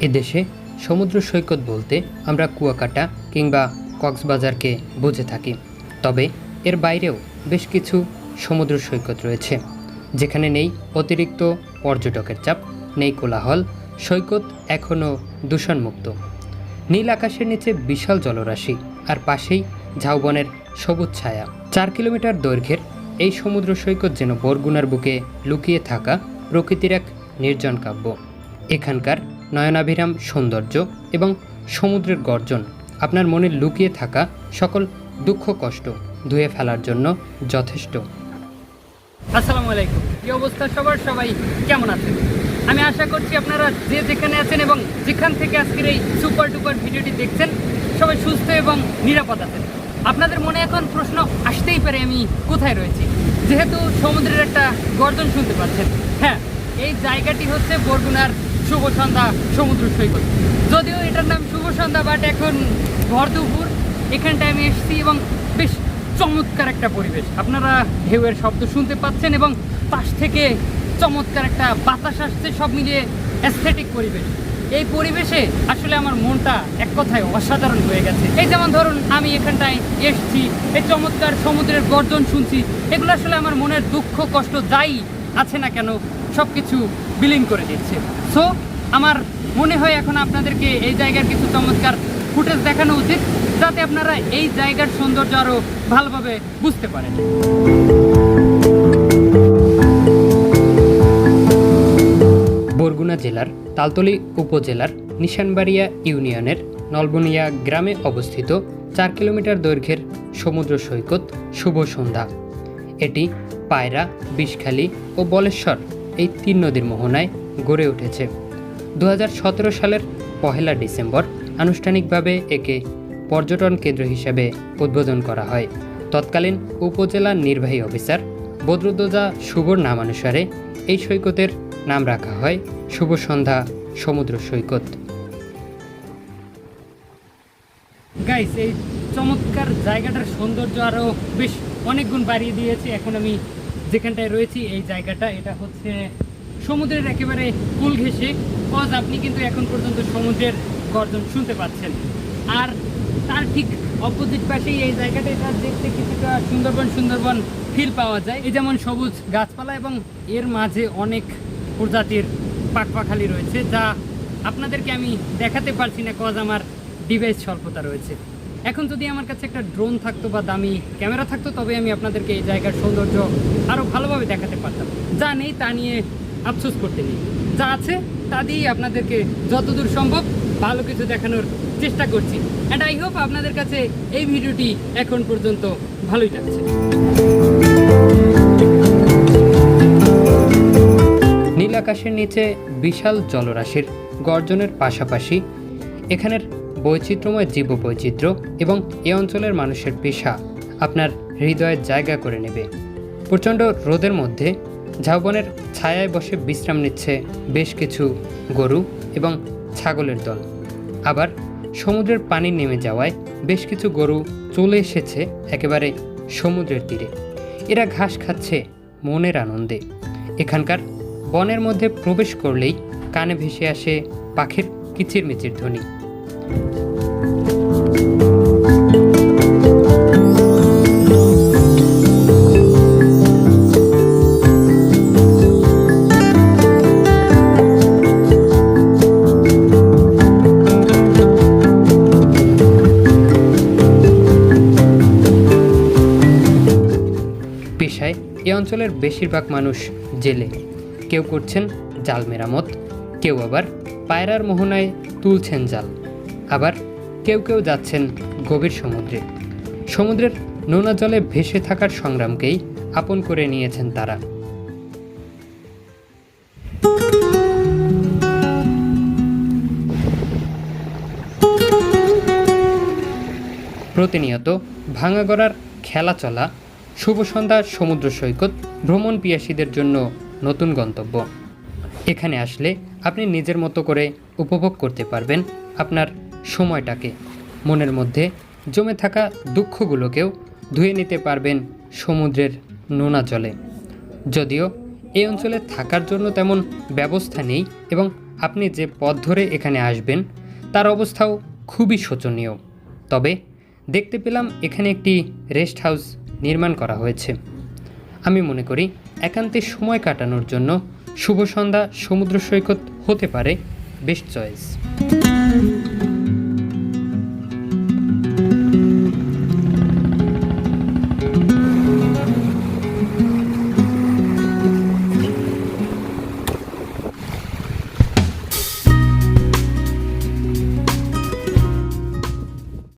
এদেশে সমুদ্র সৈকত বলতে আমরা কুয়াকাটা কিংবা কক্সবাজারকে বুঝে থাকি। তবে এর বাইরেও বেশ কিছু সমুদ্র সৈকত রয়েছে। যেখানে নেই অতিরিক্ত পর্যটকের চাপ, নেই কোলাহল, সৈকত এখনও দূষণমুক্ত। নীল আকাশের নিচে বিশাল জলরাশি আর পাশেই ঝাউবনের সবুজ ছায়া। চার কিলোমিটার দৈর্ঘ্যের এই সমুদ্র সৈকত যেন বরগুনার বুকে লুকিয়ে থাকা প্রকৃতির এক নির্জন কাব্য। এখানকার নয়নাভিরাম সৌন্দর্য এবং সমুদ্রের গর্জন, আপনার মনে লুকিয়ে থাকা সকল দুঃখ কষ্ট ধুয়ে ফেলার জন্য যথেষ্ট। আসসালামু আলাইকুম। কি অবস্থা সবার? সবাই কেমন আছেন? আমি আশা করছি আপনারা যে যেখানে আছেন এবং যেখান থেকে আজকের এই সুপার ডুপার ভিডিওটি দেখছেন, সবাই সুস্থ এবং নিরাপদ আছেন। আপনাদের মনে এখন প্রশ্ন আসতেই পারে আমি কোথায় রয়েছি? যেহেতু সমুদ্রের একটা গর্জন শুনতে পাচ্ছেন। হ্যাঁ এই জায়গাটি হচ্ছে বরগুনার শুভ সন্ধ্যা, সমুদ্র সৈকত। যদিও এটার নাম শুভ সন্ধ্যা বাট এখন ভর দুপুর। এখানটায় আমি এসেছি এবং বেশ চমৎকার একটা পরিবেশ। আপনারা ঢেউয়ের শব্দ শুনতে পাচ্ছেন এবং পাশ থেকে চমৎকার একটা বাতাস আসছে, সব মিলিয়ে অ্যাস্থেটিক পরিবেশ। এই পরিবেশে আসলে আমার মনটা এক কথায় অসাধারণ হয়ে গেছে। এই যেমন ধরুন, আমি এখানটায় এসছি, এই চমৎকার সমুদ্রের গর্জন শুনছি। এগুলো আসলে আমার মনের দুঃখ, কষ্ট যাই আছে না কেন সব কিছু বিলীন করে দিচ্ছে। সো আমার মনে হয় এখন আপনাদেরকে এই জায়গার কিছু চমৎকার ফুটেজ দেখানো উচিত, যাতে আপনারা এই জায়গার সৌন্দর্য আরও ভালোভাবে বুঝতে পারেন। বরগুনা জেলার তালতলি উপজেলার নিশানবাড়িয়া ইউনিয়নের নলবনিয়া গ্রামে অবস্থিত চার কিলোমিটার দৈর্ঘ্যের সমুদ্র সৈকত শুভ সন্ধ্যা। এটি পায়রা, বিষখালী ও বলেশ্বর। এই তিন নদীর মোহনায় গড়ে উঠেছে। দু হাজার সতেরো সালের পহেলা ডিসেম্বর আনুষ্ঠানিকভাবে একে পর্যটন কেন্দ্র হিসেবে উদ্বোধন করা হয়। তৎকালীন উপজেলা নির্বাহী অফিসার বদরুদ্দোজা শুভর নামানুসারে এই সৈকতের নাম রাখা হয় শুভ সন্ধ্যা সমুদ্র সৈকত। গাইস এই চমৎকার জায়গাটার সৌন্দর্য আরও বেশ অনেক গুণ বাড়িয়ে দিয়েছে। এখন আমি যেখানটায় রয়েছি, এই জায়গাটা, এটা হচ্ছে সমুদ্রের একেবারে কুল ঘেঁষে। কজ আপনি কিন্তু এখন পর্যন্ত সমুদ্রের গর্জন শুনতে পাচ্ছেন। আর তার ঠিক অপোজিট পাশেই এই জায়গাটা, এটা দেখতে কিছুটা সুন্দরবন সুন্দরবন ফিল পাওয়া যায়। এই যেমন সবুজ গাছপালা এবং এর মাঝে অনেক প্রজাতির পাকপাখালি রয়েছে, যা আপনাদেরকে আমি দেখাতে পারছি না, কজ আমার ডিভাইস স্বল্পতা রয়েছে। এখন যদি আমার কাছে একটা ড্রোন থাকতো বা দামি ক্যামেরা থাকতো, তবে আমি আপনাদেরকে এই জায়গার সৌন্দর্য আরও ভালোভাবে দেখাতে পারতাম। যা নেই তা নিয়ে আফসোস করতে নেই। যা আছে তা দিয়েই আপনাদেরকে যতদূর সম্ভব ভালো কিছু দেখানোর চেষ্টা করছি। অ্যান্ড আই হোপ আপনাদের কাছে এই ভিডিওটি এখন পর্যন্ত ভালোই লাগছে। নীল আকাশের নিচে বিশাল জলরাশির গর্জনের পাশাপাশি এখানের বৈচিত্র্যময় জীববৈচিত্র্য এবং এ অঞ্চলের মানুষের পেশা আপনার হৃদয়ের জায়গা করে নেবে। প্রচণ্ড রোদের মধ্যে ঝাউবনের ছায়ায় বসে বিশ্রাম নিচ্ছে বেশ কিছু গরু এবং ছাগলের দল। আবার সমুদ্রের পানি নেমে যাওয়ায় বেশ কিছু গরু চলে এসেছে একেবারে সমুদ্রের তীরে। এরা ঘাস খাচ্ছে মনের আনন্দে। এখানকার বনের মধ্যে প্রবেশ করলেই কানে ভেসে আসে পাখির কিচিরমিচির ধ্বনি। পেশায় এ অঞ্চলের বেশিরভাগ মানুষ জেলে। কেউ করছেন জাল মেরামত, কেউ আবার পায়রার মোহনায় তুলছেন জাল। আবার কেউ কেউ যাচ্ছেন গভীর সমুদ্রে। সমুদ্রের নোনা জলে ভেসে থাকার সংগ্রামকেই আপন করে নিয়েছেন তারা। প্রতিনিয়ত ভাঙাগড়ার খেলা চলা শুভ সন্ধ্যা সমুদ্র সৈকত ভ্রমণ পিয়াসীদের জন্য নতুন গন্তব্য। এখানে আসলে আপনি নিজের মতো করে উপভোগ করতে পারবেন আপনার সময়টাকে। মনের মধ্যে জমে থাকা দুঃখগুলোকেও ধুয়ে নিতে পারবেন সমুদ্রের নোনা জলে। যদিও এই অঞ্চলে থাকার জন্য তেমন ব্যবস্থা নেই এবং আপনি যে পথ ধরে এখানে আসবেন, তার অবস্থাও খুবই শোচনীয়। তবে দেখতে পেলাম এখানে একটি রেস্ট হাউস নির্মাণ করা হয়েছে। আমি মনে করি, একান্তে সময় কাটানোর জন্য শুভ সন্ধ্যা সমুদ্র সৈকত হতে পারে বেস্ট চয়েস